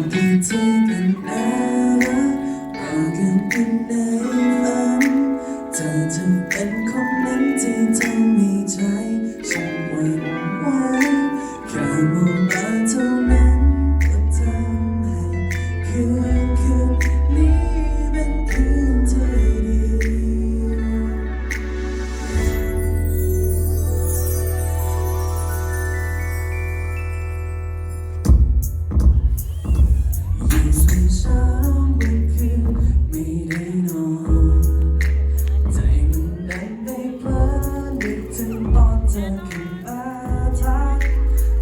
อกกันเจอกันนะออกกันเปในฝันเธอจะเป็นคนนั้นที่ทำ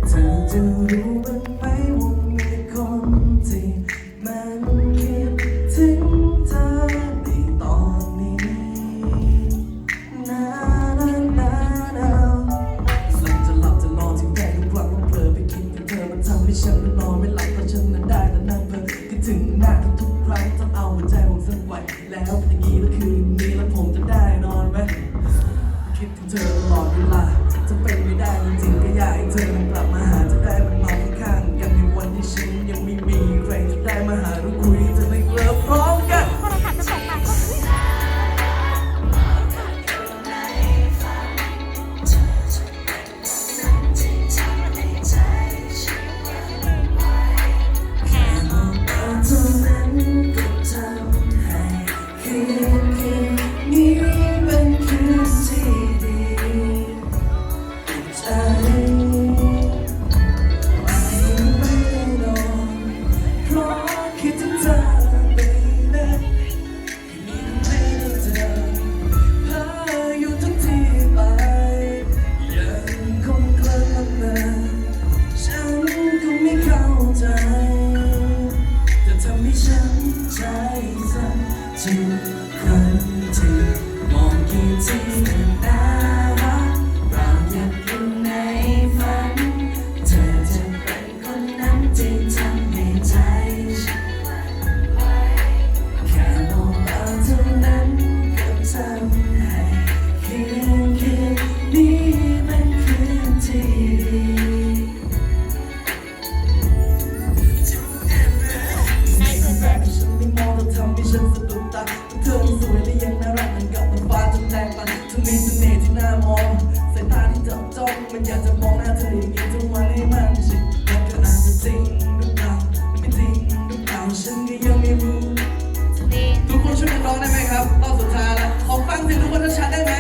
เธอจะรู้ว่า 要向前望见知 มันอยากจะมองหน้าเธออย่างนี้ทุกวันให้มันชิดแต่ก็อาจจะจริงหรือเปล่าไม่จริงหรือเปล่าฉันก็ยังไม่รู้ทุกคนช่วยกันร้องได้ไหมครับรอบสุดท้ายแล้วขอฟังเสียงทุกคนชัดได้ไหม